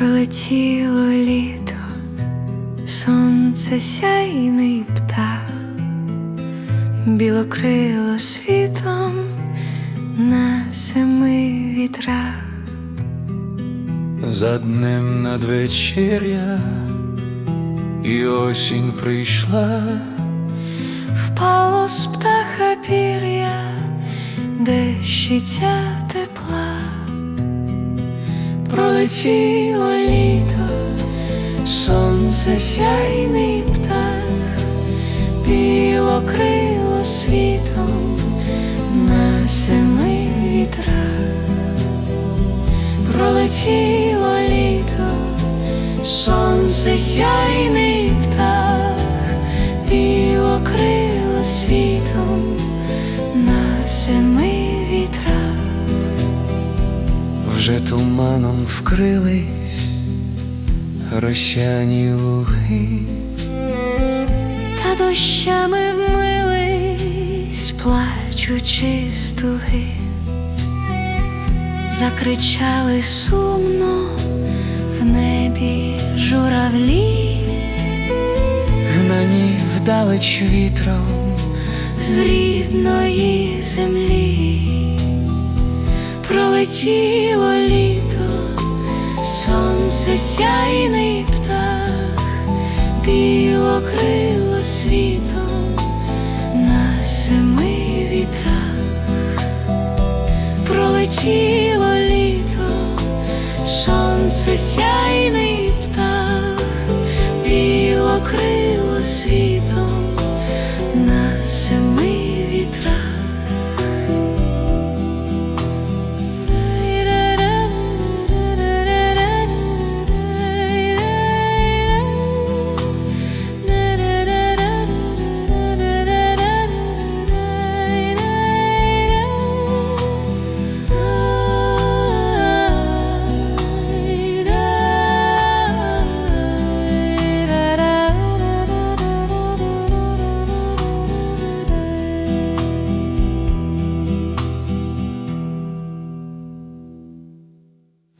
Пролетіло літо, сонце сяйний птах, білокрило світом на семи вітрах. За днем надвечір'я і осінь прийшла, Впало з птаха пір'я, де щиця пролетіло літо, сонце сяйний птах, біло крило світом на семи вітрах, пролетіло літо, сонце сяйний вже туманом вкрились рощані луги, Та дощами вмились, плачучи стуги, закричали сумно в небі журавлі, гнані вдалеч вітром, з рідної землі, пролетіло літо, сонце сяйний птах, біло крило світом на семи вітрах, пролетіло літо, сонце сяйний птах,